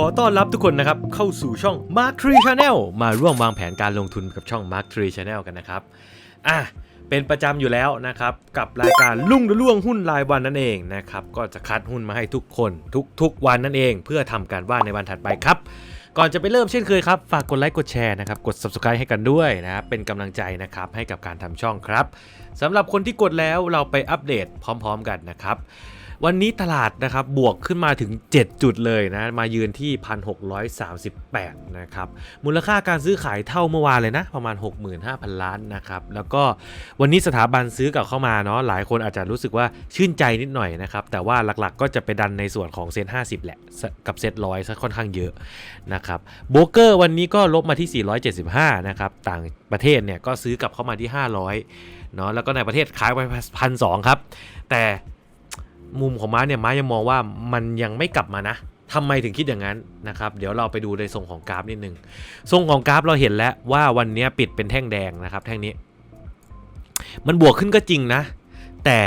ขอต้อนรับทุกคนนะครับ เข้าสู่ช่อง Mark Tree Channel มาร่วมวางแผนการลงทุนกับช่อง Mark Tree Channel กันนะครับ อะ เป็นประจำอยู่แล้วนะครับ กับรายการลุ่งระล่วงหุ้นรายวันนั่นเองนะครับ ก็จะคัดหุ้นมาให้ทุกคนทุกๆวันนั่นเอง เพื่อทำการบ้านในวันถัดไปครับ ก่อนจะไปเริ่มเช่นเคยครับ ฝากกดไลค์กดแชร์นะครับ กด subscribe ให้กันด้วยนะครับ เป็นกำลังใจนะครับให้กับการทำช่องครับสำหรับคนที่กดแล้วเราไปอัปเดตพร้อม ๆ กันนะครับ วันนี้ตลาดนะครับบวกขึ้นมาถึง 7 จุดเลยนะ มายืนที่ 1,638 นะครับ มูลค่าการซื้อขายเท่าเมื่อวานเลยนะ ประมาณ 65,000 ล้านนะครับ แล้วก็วันนี้สถาบันซื้อกลับเข้ามาเนาะหลายคนอาจจะรู้สึกว่าชื่นใจนิดหน่อยนะครับ แต่ว่าหลักๆก็จะไปดันในส่วนของเซ็น50 แหละ กับเซ็ตร้อยซะค่อนข้างเยอะนะครับโบรกเกอร์วันนี้ก็ลบมาที่ 475 นะครับต่างประเทศเนี่ยก็ซื้อกลับเข้ามาที่ 500เนาะแล้วก็ในประเทศขายไปพันสครับแต่ มุมของม้าเนี่ยม้ายังมองว่ามันยังไม่กลับมานะทำไมถึงคิดอย่างนั้นนะครับ เดี๋ยวเราไปดูในทรงของกราฟนิดนึงทรงของกราฟเราเห็นแล้วว่าวันนี้ปิดเป็นแท่งแดงนะครับ แท่งนี้ มันบวกขึ้นก็จริงนะ แต่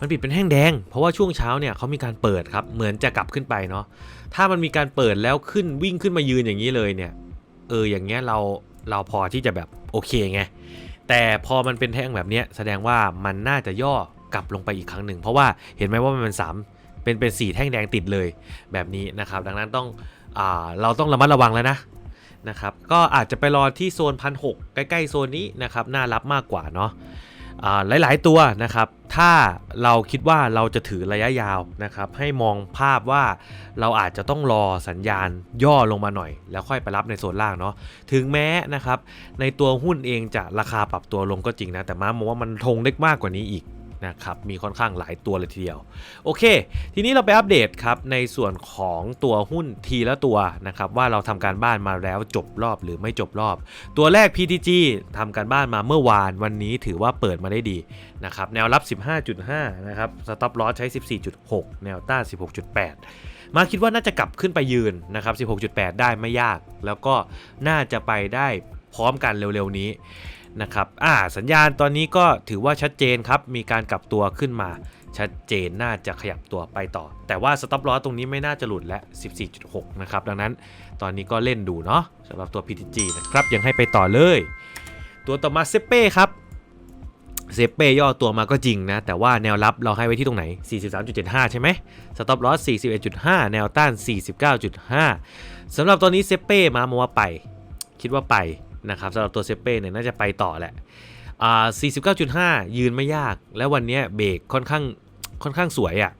มันปิดเป็นแท่งแดง เพราะว่าช่วงเช้าเนี่ยเขามีการเปิดครับเหมือนจะกลับขึ้นไปเนาะถ้ามันมีการเปิดแล้วขึ้นวิ่งขึ้นมายืนอย่างนี้เลยเนี่ย เอออย่างเงี้ยเราเราพอที่จะแบบโอเคไงแต่พอมันเป็นแท่งแบบนี้แสดงว่ามันน่าจะย่อ กลับลงไปอีกครั้งหนึ่ง เพราะว่าเห็นไหมว่ามันเป็นสามเป็นเป็นสีแท่งแดงติดเลยแบบนี้นะครับ ดังนั้นต้องอเราต้องระมัดระวังแล้วนะนะครับ ก็อาจจะไปรอที่โซนพันหใกล้ๆโซนนี้นะครับน่ารับมากกว่าเนาะหลายๆตัวนะครับ ถ้าเราคิดว่าเราจะถือระยะยาวนะครับ ให้มองภาพว่าเราอาจจะต้องรอสัญญาณย่อลงมาหน่อย แล้วค่อยไปรับในโซนล่างเนาะ ถึงแม้นะครับ ในตัวหุ้นเองจะราคาปรับตัวลงก็จริงนะ แต่ม้ามองว่ามันทงได้มากกว่านี้อีก นะครับมีค่อนข้างหลายตัวเลยทีเดียว โอเค ทีนี้เราไปอัปเดตครับในส่วนของตัวหุ้นทีละตัวนะครับว่าเราทำการบ้านมาแล้วจบรอบหรือไม่จบรอบ ตัวแรก PTG ทำการบ้านมาเมื่อวานวันนี้ถือว่าเปิดมาได้ดีนะครับแนวรับ 15.5 นะครับสต็อปลอสใช้ 14.6 แนวต้าน 16.8มาคิดว่าน่าจะกลับขึ้นไปยืนนะครับ 16.8 ได้ไม่ยาก แล้วก็น่าจะไปได้พร้อมกันเร็วๆนี้ นะครับอ่าสัญญาณตอนนี้ก็ถือว่าชัดเจนครับ มีการกลับตัวขึ้นมาชัดเจนน่าจะขยับตัวไปต่อ แต่ว่าสต็อปลอตรงนี้ไม่น่าจะหลุดและ 14.6 นะครับ ดังนั้นตอนนี้ก็เล่นดูเนาะสำหรับตัว PTG นะครับ ยังให้ไปต่อเลย ตัวต่อมาเซเป้ครับเซเป้ย่อตัวมาก็จริงนะ แต่ว่าแนวรับเราให้ไว้ที่ตรงไหน 43.75 ใช่ไหมสต็อปลอส41.5 แนวต้าน 49.5สำหรับตอนนี้เซเป้มามาว่าไป คิดว่าไป นะครับสำหรับตัวเซเป้เนี่ยน่าจะไปต่อแหละอ่า49.5 ยืนไม่ยาก แล้ววันนี้เบรกค่อนข้างค่อนข้างสวยอะ่ะ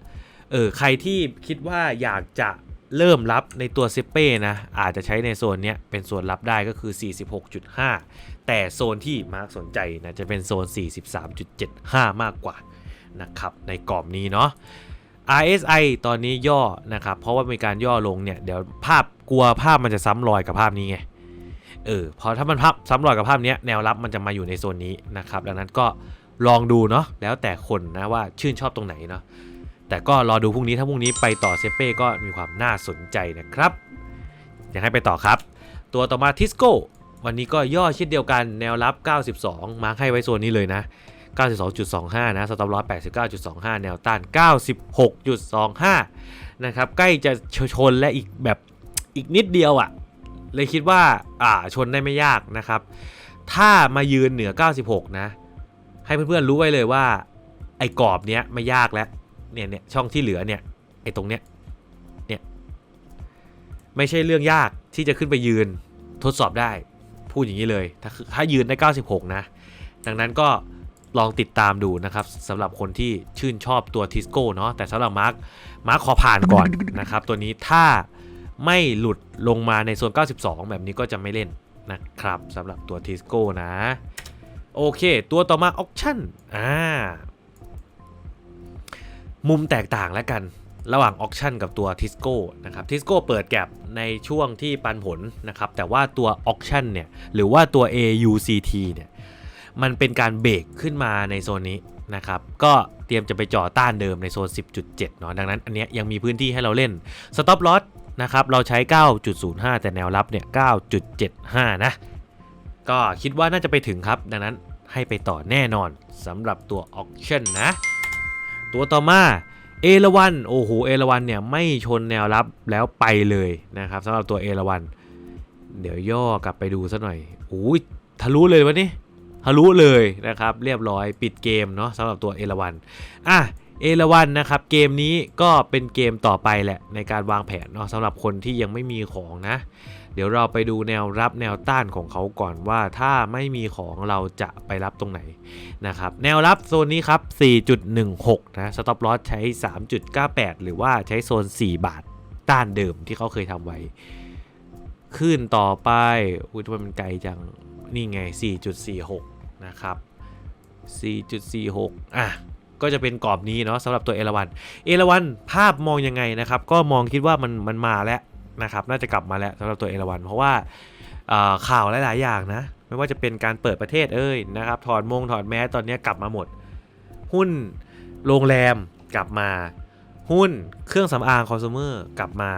เออใครที่คิดว่าอยากจะเริ่มรับในตัวเซเป้นะอาจจะใช้ในโซนเนี้ยเป็นโซนรับได้ก็คือ 46.5 แต่โซนที่มาร์กสนใจนะจะเป็นโซน 43.75 มากกว่านะครับในกรอบนี้เนาะ RSI ตอนนี้ย่อนะครับเพราะว่ามีการย่อลงเนี่ยเดี๋ยวภาพกลัวภาพมันจะซ้ำรอยกับภาพนี้ไง เออพอถ้ามันภาพซ้ำรอยกับภาพนี้แนวรับมันจะมาอยู่ในโซนนี้นะครับ ดังนั้นก็ลองดูเนาะแล้วแต่คนนะว่าชื่นชอบตรงไหนเนาะแต่ก็รอดูพรุ่งนี้ถ้าพรุ่งนี้ไปต่อเซเป้ก็มีความน่าสนใจนะครับ อยากให้ไปต่อครับ ตัวต่อมาทิสโก้วันนี้ก็ย่อเช่นเดียวกันแนวรับ 92 มาร์คให้ไว้โซนนี้เลยนะ 92.25 นะสต็อปลอส89.25 แนวต้าน 96.25 นะครับ ใกล้จะชนและอีกแบบอีกนิดเดียวอะ่ะ เลยคิดว่าอ่าชนได้ไม่ยากนะครับ ถ้ามายืนเหนือ 96 นะ ให้เพื่อนๆรู้ไว้เลยว่า ไอ้กรอบเนี้ยไม่ยากแล้วเนี่ยเนี่ยช่องที่เหลือเนี่ยไอ้ตรงเนี้ยเนี่ยไม่ใช่เรื่องยากที่จะขึ้นไปยืนทดสอบได้ พูดอย่างนี้เลย ถ้าถ้ายืนได้ 96 นะ ดังนั้นก็ลองติดตามดูนะครับสำหรับคนที่ชื่นชอบตัวทิสโก้เนาะแต่สำหรับมาร์คมาร์คขอผ่านก่อนนะครับ ตัวนี้ถ้า ไม่หลุดลงมาในโซน 92 แบบนี้ก็จะไม่เล่นนะครับสำหรับตัวทิสโก้นะ โอเค ตัวต่อมาออ t ชั่นอ่ามุมแตกต่างแล้วกันระหว่างออ t ชั่นกับตัวทิสโก้นะครับทิสโก้เปิดแก็บในช่วงที่ปันผลนะครับแต่ว่าตัวออ t ชั่นเนี่ยหรือว่าตัว AUCT เนี่ยมันเป็นการเบรกขึ้นมาในโซนนี้นะครับก็เตรียมจะไปจ่อต้านเดิมในโซน 10.7เนาะดังนั้นอันเนี้ยยังมีพื้นที่ให้เราเล่น Stop Loss นะครับเราใช้ 9.05 แต่แนวรับเนี่ย 9.75 นะ ก็คิดว่าน่าจะไปถึงครับ ดังนั้นให้ไปต่อแน่นอนสำหรับตัว Auction นะ ตัวต่อมาเอราวันโอ้โหเอราวันเนี่ยไม่ชนแนวรับแล้วไปเลยนะครับสำหรับตัวเอราวันเดี๋ยวย่อกลับไปดูซะหน่อยโอ้ยทะลุเลยวะนี่ทะลุเลยนะครับ เรียบร้อยปิดเกมเนาะสำหรับตัวเอราวันอะ เอราวันนะครับเกมนี้ก็เป็นเกมต่อไปแหละในการวางแผนเนาะสำหรับคนที่ยังไม่มีของนะ เดี๋ยวเราไปดูแนวรับแนวต้านของเขาก่อนว่าถ้าไม่มีของเราจะไปรับตรงไหนนะครับแนวรับโซนนี้ครับ 4.16 นะสต็อปลอสใช้ 3.98 หรือว่าใช้โซน 4 บาทต้านเดิมที่เขาเคยทำไว้ ขึ้นต่อไปอุ้ยทำไมมันไกลจัง นี่ไง 4.46 นะครับ 4.46 อะ ก็จะเป็นกรอบนี้เนาะสำหรับตัวเอราวันเอราวันภาพมองยังไงนะครับ ก็มองคิดว่ามันมันมาแล้วนะครับ น่าจะกลับมาแล้วสำหรับตัวเอราวันเพราะว่าข่าวหลาย ๆ อย่างนะ ไม่ว่าจะเป็นการเปิดประเทศเอ้ยนะครับ ถอดมงถอดแมสตอนนี้กลับมาหมด หุ้นโรงแรมกลับมา หุ้นเครื่องสำอางคอน sumer กลับมา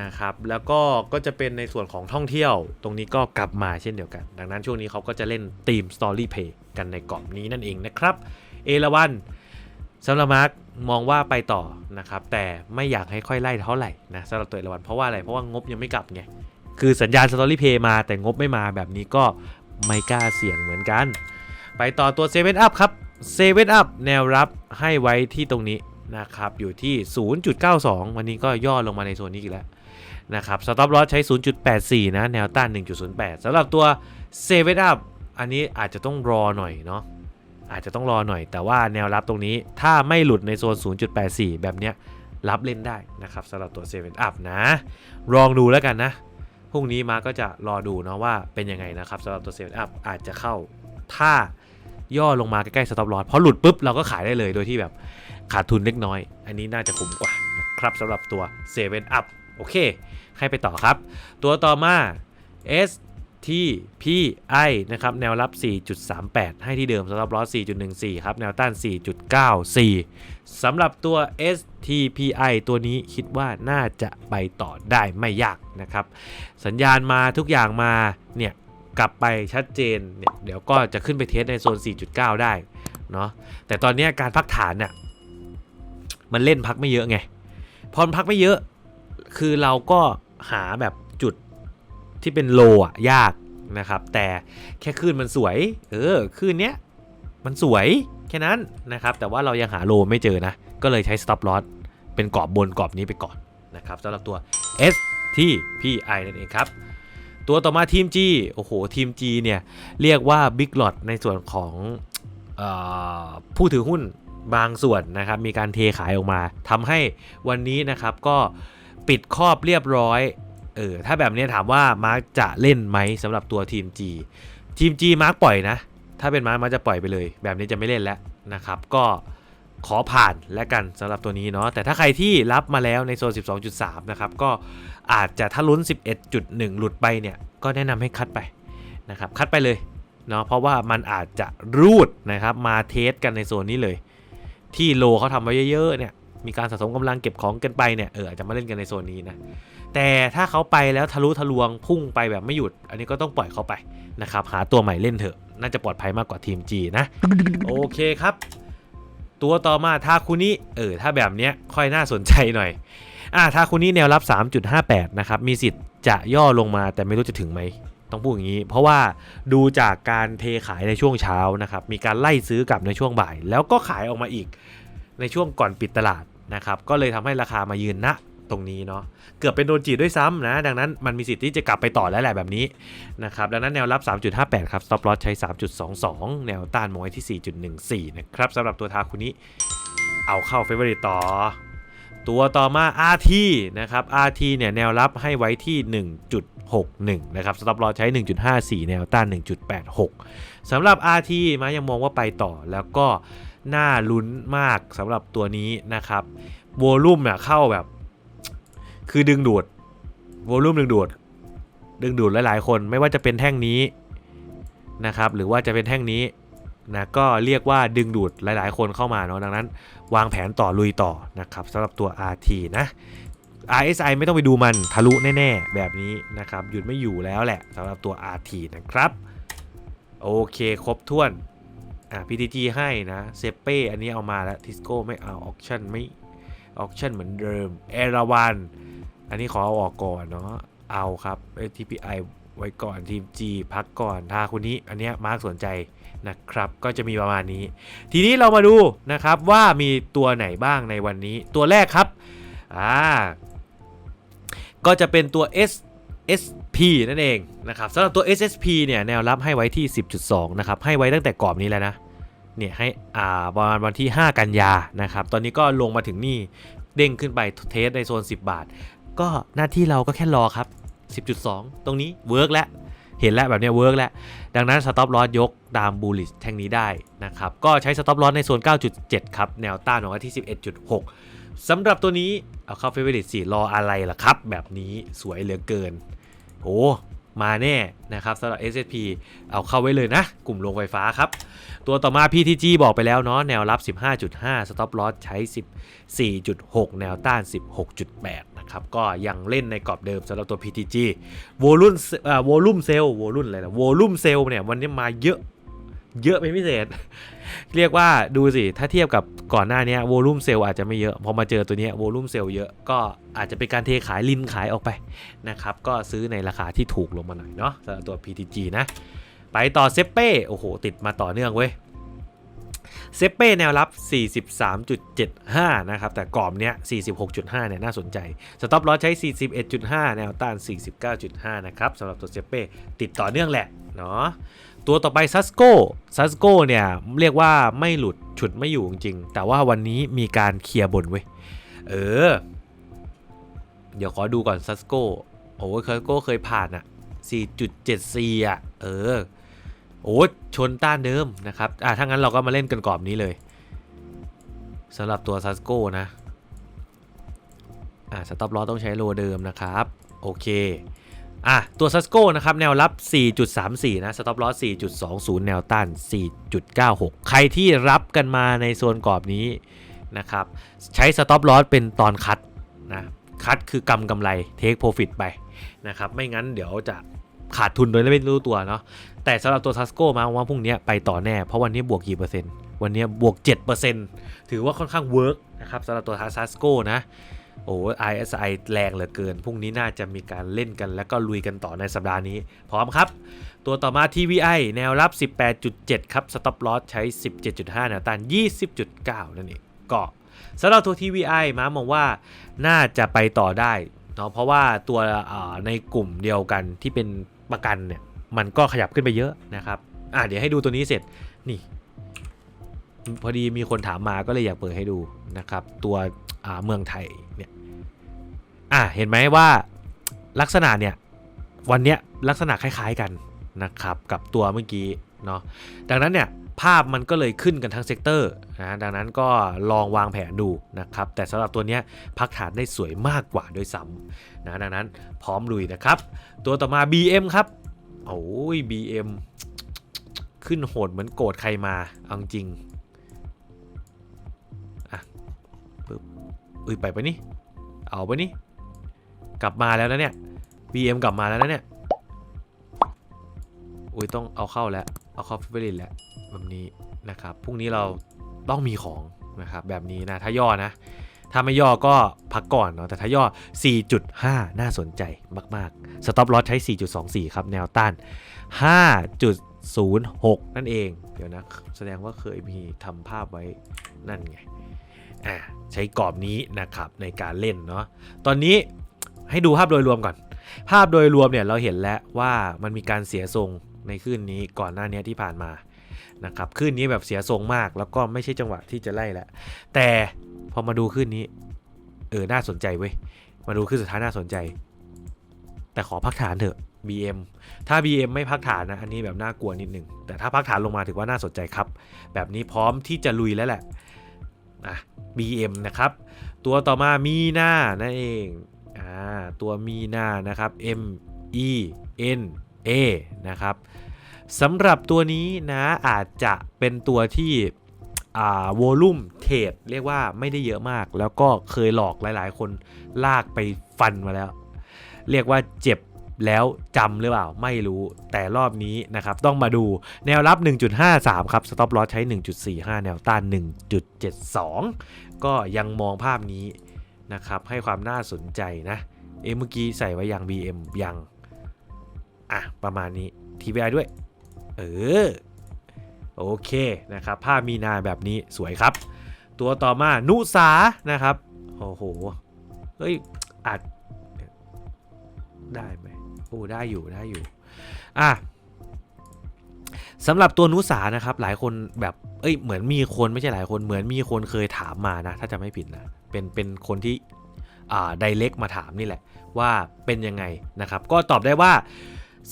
นะครับแล้วก็ก็จะเป็นในส่วนของท่องเที่ยวตรงนี้ก็กลับมาเช่นเดียวกัน ดังนั้นช่วงนี้เขาก็จะเล่นทีม Story Play กันในกรอบนี้นั่นเองนะครับ เอราวัน สำหรับมาร์กมองว่าไปต่อนะครับ แต่ไม่อยากให้ค่อยไล่เท่าไหร่นะสำหรับตัวเอราวันเพราะว่าอะไร เพราะว่างบยังไม่กลับไง คือสัญญาณ Story Play มาแต่งบไม่มาแบบนี้ก็ไม่กล้าเสี่ยงเหมือนกัน ไปต่อตัว7 Up ครับ7 Up แนวรับให้ไว้ที่ตรงนี้นะครับ อยู่ที่ 0.92 วันนี้ก็ย่อลงมาในโซนนี้อีกแล้วนะครับ Stop Loss ใช้ 0.84 นะ แนวต้าน 1.08สำหรับตัว7 Up อันนี้อาจจะต้องรอหน่อยเนาะ อาจจะต้องรอหน่อย แต่ว่าแนวรับตรงนี้ถ้าไม่หลุดในโซน 0.84 แบบเนี้ยรับเล่นได้นะครับสำหรับตัว7 Up นะลองดูแล้วกันนะพรุ่งนี้มาก็จะรอดูเนาะว่าเป็นยังไงนะครับสำหรับตัว7 Up อาจจะเข้าถ้าย่อลงมาใกล้ๆ stop loss เพราะหลุดปุ๊บเราก็ขายได้เลยโดยที่แบบขาดทุนเล็กน้อย อันนี้น่าจะคุ้มกว่านะครับสำหรับตัว7 Up โอเค ให้ไปต่อครับ ตัวต่อมา S T P I นะครับแนวรับ 4.38 ให้ที่เดิมสำหรับล้อ4.14 ครับแนวต้าน 4.94 สำหรับตัว S T P I ตัวนี้คิดว่าน่าจะไปต่อได้ไม่ยากนะครับ สัญญาณมาทุกอย่างมาเนี่ยกลับไปชัดเจนเนี่ยเดี๋ยวก็จะขึ้นไปเทสในโซน 4.9 ได้เนาะแต่ตอนนี้การพักฐานเนี่ยมันเล่นพักไม่เยอะไง พอพักไม่เยอะ คือเราก็หาแบบจุด ที่เป็นโลอะยากนะครับ แต่แค่คลื่นมันสวย เออคลื่นเนี้ยมันสวยแค่นั้นนะครับ แต่ว่าเรายังหาโลไม่เจอนะ ก็เลยใช้ stop loss เป็นกรอบบนกรอบนี้ไปก่อนนะครับสำหรับตัว S T P I นั่นเองครับ ตัวต่อมาทีม G โอ้โห ทีม G เนี่ย เรียกว่า Big Lot ในส่วนของออผู้ถือหุ้นบางส่วนนะครับ มีการเทขายออกมาทำให้วันนี้นะครับก็ปิดครอบเรียบร้อย เออถ้าแบบนี้ถามว่ามาร์กจะเล่นไหมสำหรับตัวทีม G ทีม G มาร์กปล่อยนะ ถ้าเป็นมาร์กมาร์กจะปล่อยไปเลย แบบนี้จะไม่เล่นแล้วนะครับ ก็ขอผ่านและกันสำหรับตัวนี้เนาะแต่ถ้าใครที่รับมาแล้วในโซน 12.3 นะครับ ก็อาจจะถ้าลุ้น 11.1 หลุดไปเนี่ย ก็แนะนำให้คัดไปนะครับ คัดไปเลยเนาะเพราะว่ามันอาจจะรูดนะครับมาเทสกันในโซนนี้เลย ที่โลเขาทำไว้เยอะๆเนี่ยมีการสะสมกำลังเก็บของกันไปเนี่ยเอออาจจะมาเล่นกันในโซนนี้นะ แต่ถ้าเขาไปแล้วทะลุทะลวงพุ่งไปแบบไม่หยุด อันนี้ก็ต้องปล่อยเขาไปนะครับหาตัวใหม่เล่นเถอะ น่าจะปลอดภัยมากกว่าทีม G นะโอเคครับ ตัวต่อมาทาคุนิเออถ้าแบบเนี้ยค่อยน่าสนใจหน่อยอ่าทาคุนิแนวรับ 3.58 นะครับ มีสิทธิ์จะย่อลงมาแต่ไม่รู้จะถึงไหมต้องพูดอย่างนี้ เพราะว่าดูจากการเทขายในช่วงเช้านะครับ มีการไล่ซื้อกลับในช่วงบ่าย แล้วก็ขายออกมาอีกในช่วงก่อนปิดตลาดนะครับ ก็เลยทำให้ราคามายืนณ ตรงนี้เนาะเกือบเป็นโดนจีดด้วยซ้ำนะ ดังนั้นมันมีสิทธิ์ที่จะกลับไปต่อแล้วแหละแบบนี้นะครับดังนั้นแนวรับ 3.58 ครับ stop loss ใช้ 3.22 แนวต้านมองไว้ที่ 4.14 นะครับสำหรับตัวทาคุนิเอาเข้า favorite ต่อ ตัวต่อมา RT นะครับ RT เนี่ยแนวรับให้ไว้ที่ 1.61 นะครับ stop loss ใช้ 1.54 แนวต้าน 1.86 สำหรับ RT มายังมองว่าไปต่อแล้วก็น่าลุ้นมากสำหรับตัวนี้นะครับ โวลูมเนี่ยเข้าแบบ คือดึงดูดโวลูมดึงดูด ดึงดูดหลายๆ คนไม่ว่าจะเป็นแท่งนี้นะครับ หรือว่าจะเป็นแท่งนี้นะก็เรียกว่าดึงดูดหลายๆ คนเข้ามาเนาะดังนั้น วางแผนต่อลุยต่อนะครับสำหรับตัว RT นะ RSI ไม่ต้องไปดูมันทะลุแน่ๆ แบบนี้นะครับ หยุดไม่อยู่แล้วแหละสำหรับตัว RT นะครับ โอเค ครบถ้วนอะ PTG ให้นะเซเป้อันนี้เอามาแล้วทิสโก้ไม่เอาออคชั่นไม่ ออ t ชั่นเหมือนเดิมเอราวันอันนี้ขอเอาออกก่อนเนาะเอาครับ TPI ไว้ก่อนทีม G พักก่อนถ้าคุณนี้อันเนี้ยมาร์กสนใจนะครับ ก็จะมีประมาณนี้ ทีนี้เรามาดูนะครับว่ามีตัวไหนบ้างในวันนี้ ตัวแรกครับอ่าก็จะเป็นตัว S SP นั่นเองนะครับสำหรับตัว SSP เนี่ยแนวรับให้ไว้ที่ 10.2 นะครับ ให้ไว้ตั้งแต่กรอบนี้แล้วนะ เนี่ยให้อ่าประมาณวันที่ 5 กันยานะครับ ตอนนี้ก็ลงมาถึงนี่เด้งขึ้นไปเทสในโซน 10 บาท ก็หน้าที่เราก็แค่รอครับ 10.2 ตรงนี้เวิร์กแล้วเห็นแล้วแบบเนี้ยเวิร์กแล้ว ดังนั้นสต็อปลอสยกตามบูลลิชแท่งนี้ได้นะครับ ก็ใช้สต็อปลอสในโซน 9.7 ครับ แนวต้านของที่ 11.6 สำหรับตัวนี้ เอาเข้าเฟเวอร์ลิตสี่รออะไรล่ะครับ แบบนี้สวยเหลือเกินโอ้ มาแน่นะครับสำหรับ SSP เอาเข้าไว้เลยนะ กลุ่มโรงไฟฟ้าครับ ตัวต่อมา PTG บอกไปแล้วเนาะแนวรับ 15.5 Stop Loss ใช้ 14.6 แนวต้าน 16.8 นะครับ ก็ยังเล่นในกรอบเดิมสำหรับตัว PTG โวลุ่มเอ่อโวลุ่มเซลโวลุ่มอะไรนะโวลุ่มเซลเนี่ยวันนี้มาเยอะ เยอะเป็นพิเศษ เรียกว่าดูสิถ้าเทียบกับก่อนหน้านี้โวลุ่มเซลอาจจะไม่เยอะ พอมาเจอตัวนี้โวลุ่มเซลเยอะก็อาจจะเป็นการเทขายลินขายออกไปนะครับ ก็ซื้อในราคาที่ถูกลงมาหน่อยเนาะสำหรับตัว PTG นะ ไปต่อเซเป้โอ้โห ติดมาต่อเนื่องเว้ยเซเป้แนวรับ 43.75 นะครับ แต่กรอบเนี้ย 46.5 เนี่ย น่าสนใจ สต็อปลอสใช้ 41.5 แนวต้าน 49.5 นะครับสำหรับตัวเซเป้ติดต่อเนื่องแหละ เนาะ ตัวต่อไปซัสโก้ซัสโก้เนี่ยเรียกว่าไม่หลุดฉุดไม่อยู่จริงๆแต่ว่าวันนี้มีการเคลียร์บนเว้ย เออ เดี๋ยวขอดูก่อนซัสโก้โอ้ยซัสโก้เคยผ่านอะ4.74อะ เออ โอ้ชนต้านเดิมนะครับ อะถ้างั้นเราก็มาเล่นกันกรอบนี้เลยสำหรับตัวซัสโก้นะ อะสต็อปลอต้องใช้โลเดิมนะครับ โอเค อะตัวซัสโก้นะครับแนวรับ 4.34 นะสต็อปลอ4.20 แนวต้าน 4.96 ใครที่รับกันมาในโซนกรอบนี้นะครับใช้สต็อปลอเป็นตอนคัดนะคัดคือกำกำไรเทคโปรฟิตไปนะครับไม่งั้นเดี๋ยวจะขาดทุนโดยไม่รู้ตัวเนาะแต่สำหรับตัวทัสโก้มาว่าพรุ่งนี้ไปต่อแน่ เพราะวันนี้บวกกี่เปอร์เซ็นต์ วันนี้บวก 7%ถือว่าค่อนข้างเวิร์กนะครับสำหรับตัวทัสโก้นะ โอ้ ISI แรงเหลือเกิน พรุ่งนี้น่าจะมีการเล่นกัน แล้วก็ลุยกันต่อในสัปดาห์นี้ พร้อมครับ ตัวต่อมา TVI แนวรับ 18.7 ครับ Stop Loss ใช้ 17.5แนวต้าน 20.9 นั่นเองก็สำหรับตัว TVI มามองว่าน่าจะไปต่อได้เนาะเพราะว่าตัวในกลุ่มเดียวกันที่เป็นประกันเนี่ย มันก็ขยับขึ้นไปเยอะนะครับ อะเดี๋ยวให้ดูตัวนี้เสร็จนี่ พอดีมีคนถามมาก็เลยอยากเปิดให้ดูนะครับ ตัวเมืองไทยเนี่ยอะเห็นไหมว่าลักษณะเนี่ยวันเนี้ยลักษณะคล้าย ๆกันนะครับกับตัวเมื่อกี้เนาะดังนั้นเนี่ยภาพมันก็เลยขึ้นกันทั้งเซกเตอร์นะดังนั้นก็ลองวางแผนดูนะครับ แต่สำหรับตัวเนี้ยพักฐานได้สวยมากกว่าด้วยซ้ำนะดังนั้นพร้อมลุยนะครับ ตัวต่อมา BM ครับโอ้ย BM ขึ้นโหดเหมือนโกรธใครมาเอาจริง อุ้ยไปไปนี่ เอาไปนี่ กลับมาแล้วนะเนี่ย BM กลับมาแล้วนะเนี่ยอุ้ยต้องเอาเข้าแล้ว เอาเข้าฟิบรินแล้วแบบนี้นะครับพรุ่งนี้เราต้องมีของนะครับแบบนี้นะถ้าย่อนะ ถ้าไม่ย่อก็พักก่อนเนาะแต่ถ้าย่อ 4.5 น่าสนใจมากๆ Stop Loss ใช้ 4.24 ครับแนวต้าน 5.06 นั่นเอง เดี๋ยวนะ แสดงว่าเคยมีทำภาพไว้นั่นไง อ่าใช้กรอบนี้นะครับในการเล่นเนาะตอนนี้ให้ดูภาพโดยรวมก่อน ภาพโดยรวมเนี่ยเราเห็นแล้วว่ามันมีการเสียทรงในคลื่นนี้ก่อนหน้านี้ที่ผ่านมานะครับคลื่นนี้แบบเสียทรงมากแล้วก็ไม่ใช่จังหวะที่จะไล่แล้วแต่พอมาดูคลื่นนี้เออน่าสนใจเว้ยมาดูคลื่นสุดท้ายน่าสนใจ แต่ขอพักฐานเถอะ BM ถ้า BM ไม่พักฐานนะอันนี้แบบน่ากลัวนิดนึงแต่ถ้าพักฐานลงมาถือว่าน่าสนใจครับ แบบนี้พร้อมที่จะลุยแล้วแหละ อะ BM นะครับ ตัวต่อมามีหน้านั่นเองอ่าตัวมีหน้านะครับ M E N A นะครับสำหรับตัวนี้นะอาจจะเป็นตัวที่อ่าโวลุ่มเทรดเรียกว่าไม่ได้เยอะมาก แล้วก็เคยหลอกหลายๆ คนลากไปฟันมาแล้ว เรียกว่าเจ็บ แล้วจำหรือเปล่าไม่รู้แต่รอบนี้นะครับต้องมาดูแนวรับ 1.53 ครับ stop loss ใช้ 1.45 แนวต้าน 1.72 ก็ยังมองภาพนี้นะครับให้ความน่าสนใจนะ เอเมื่อกี้ใส่ไว้ยัง BM ยัง อะ ประมาณนี้ TBI ด้วย เออ โอเคนะครับ ภาพมีนาแบบนี้สวยครับ ตัวต่อมานุสานะครับ โอ้โห เฮ้ยอาจได้ไหม โอ้ได้อยู่ได้อยู่ อะสำหรับตัวนุสานะครับ หลายคนแบบเอ้ยเหมือนมีคนไม่ใช่หลายคนเหมือนมีคนเคยถามมานะ ถ้าจะไม่ผิดนะเป็นเป็นคนที่อ่าไดเรกมาถามนี่แหละ ว่าเป็นยังไงนะครับ ก็ตอบได้ว่า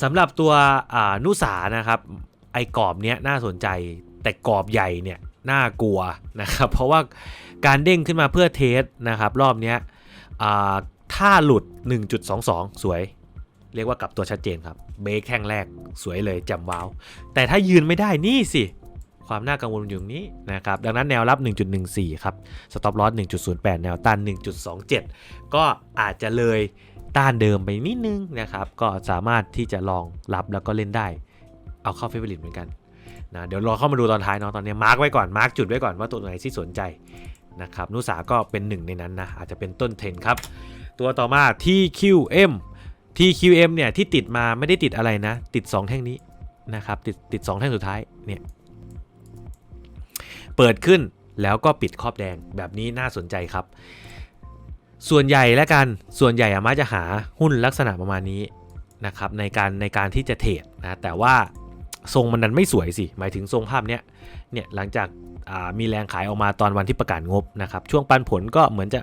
สำหรับตัวอ่านุสานะครับ ไอ้กรอบเนี้ยน่าสนใจแต่กรอบใหญ่เนี่ยน่ากลัวนะครับ เพราะว่าการเด้งขึ้นมาเพื่อเทสนะครับ รอบเนี้ยอ่าถ้าหลุด 1.22 สวย เรียกว่ากลับตัวชัดเจนครับเบรกแข้งแรกสวยเลยจำว้าว แต่ถ้ายืนไม่ได้นี่สิ ความน่ากังวลอยู่ตรงนี้นะครับ ดังนั้นแนวรับ 1.14 ครับสต็อปลอส1.08 แนวต้าน 1.27 ก็อาจจะเลยต้านเดิมไปนิดนึงนะครับ ก็สามารถที่จะลองรับแล้วก็เล่นได้ เอาเข้าเฟเวอริตเหมือนกันนะเดี๋ยวรอเข้ามาดูตอนท้ายเนาะตอนนี้มาร์กไว้ก่อนมาร์กจุดไว้ก่อนว่าตัวไหนที่สนใจนะครับนุสาก็เป็นหนึ่งในนั้นนะอาจจะเป็นต้นเทรนครับ ตัวต่อมา TQM TQM เนี่ยที่ติดมาไม่ได้ติดอะไรนะ ติด 2 แท่งนี้นะครับ ติดติด 2 แท่งสุดท้ายเนี่ยเปิดขึ้นแล้วก็ปิดครอบแดงแบบนี้น่าสนใจครับ ส่วนใหญ่และกันส่วนใหญ่อะมักจะหาหุ้นลักษณะประมาณนี้นะครับในการในการที่จะเทรดนะแต่ว่าทรงมันนั้นไม่สวยสิ หมายถึงทรงภาพเนี้ยเนี่ยหลังจากามีแรงขายออกมาตอนวันที่ประกาศงบนะครับช่วงปันผลก็เหมือนจะ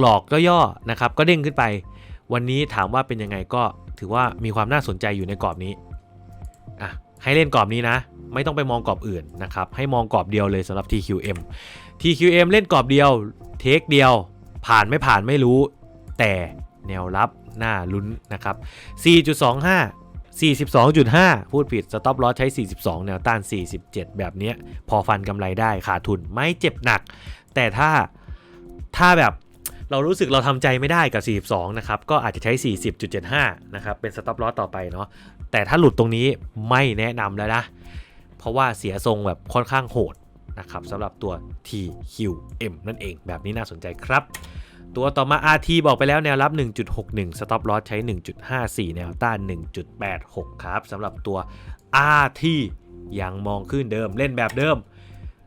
หลอกๆก็ย่อๆนะครับก็เด้งขึ้นไป วันนี้ถามว่าเป็นยังไงก็ถือว่ามีความน่าสนใจอยู่ในกรอบนี้อะให้เล่นกรอบนี้นะ ไม่ต้องไปมองกรอบอื่นนะครับ ให้มองกรอบเดียวเลยสำหรับ TQM TQM เล่นกรอบเดียวเทคเดียว ผ่านไม่ผ่านไม่รู้ แต่แนวรับหน้าลุ้นนะครับ 4.25 42.5 พูดผิด สต็อปลอสใช้ 42 แนวต้าน 47 แบบเนี้ยพอฟันกำไรได้ขาดทุนไม่เจ็บหนัก แต่ถ้าถ้าแบบ เรารู้สึกเราทำใจไม่ได้กับ 42 นะครับ ก็อาจจะใช้ 40.75 นะครับ เป็นสต็อปลอสต่อไปเนาะ แต่ถ้าหลุดตรงนี้ไม่แนะนำแล้วนะ เพราะว่าเสียทรงแบบค่อนข้างโหดนะครับสำหรับตัว TQM นั่นเอง แบบนี้น่าสนใจครับ ตัวต่อมา RT บอกไปแล้วแนวรับ 1.61 stop loss ใช้ 1.54 แนวต้าน 1.86 ครับสำหรับตัว RT ยังมองขึ้นเดิมเล่นแบบเดิม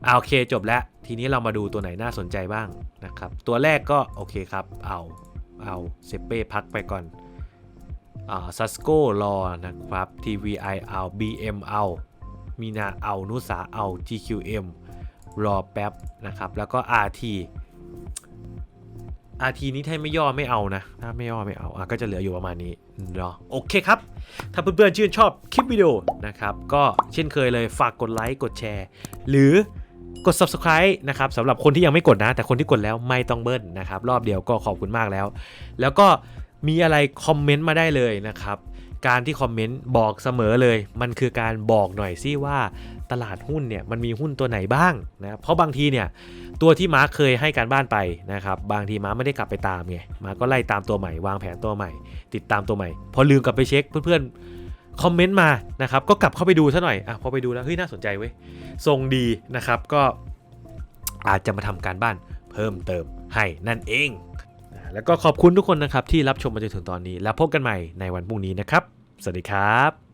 อ่าโอเคจบแล้ว ทีนี้เรามาดูตัวไหนน่าสนใจบ้างนะครับ ตัวแรกก็โอเคครับ เอาเอาเซเป้พักไปก่อนอ่าซัสโกรอนะครับ TVI เอา BM เอา มีนาเอา นุสาเอา GQM รอแป๊บนะครับ แล้วก็ RT RT นี้ถ้าไม่ย่อไม่เอานะ ถ้าไม่ย่อไม่เอาอะก็จะเหลืออยู่ประมาณนี้เนาะโอเคครับ ถ้าเพื่อนๆชื่นชอบคลิปวิดีโอนะครับ ก็เช่นเคยเลยฝากกดไลค์กดแชร์ หรือ กด subscribe นะครับสำหรับคนที่ยังไม่กดนะ แต่คนที่กดแล้วไม่ต้องเบิ้ลนะครับ รอบเดียวก็ขอบคุณมากแล้ว แล้วก็มีอะไรคอมเมนต์มาได้เลยนะครับ การที่คอมเมนต์บอกเสมอเลย มันคือการบอกหน่อยสิว่าตลาดหุ้นเนี่ยมันมีหุ้นตัวไหนบ้างนะเพราะบางทีเนี่ยตัวที่มาร์คเคยให้การบ้านไปนะครับบางทีมาร์คไม่ได้กลับไปตามไงมาร์คก็ไล่ตามตัวใหม่วางแผนตัวใหม่ ติดตามตัวใหม่ พอลืมกลับไปเช็คเพื่อนๆ คอมเมนต์มานะครับก็กลับเข้าไปดูซะหน่อยอะพอไปดูแล้วเฮ้ยน่าสนใจเว้ยทรงดีนะครับก็อาจจะมาทำการบ้านเพิ่มเติมให้นั่นเอง แล้วก็ขอบคุณทุกคนนะครับที่รับชมมาจนถึงตอนนี้ แล้วพบกันใหม่ในวันพรุ่งนี้นะครับ สวัสดีครับ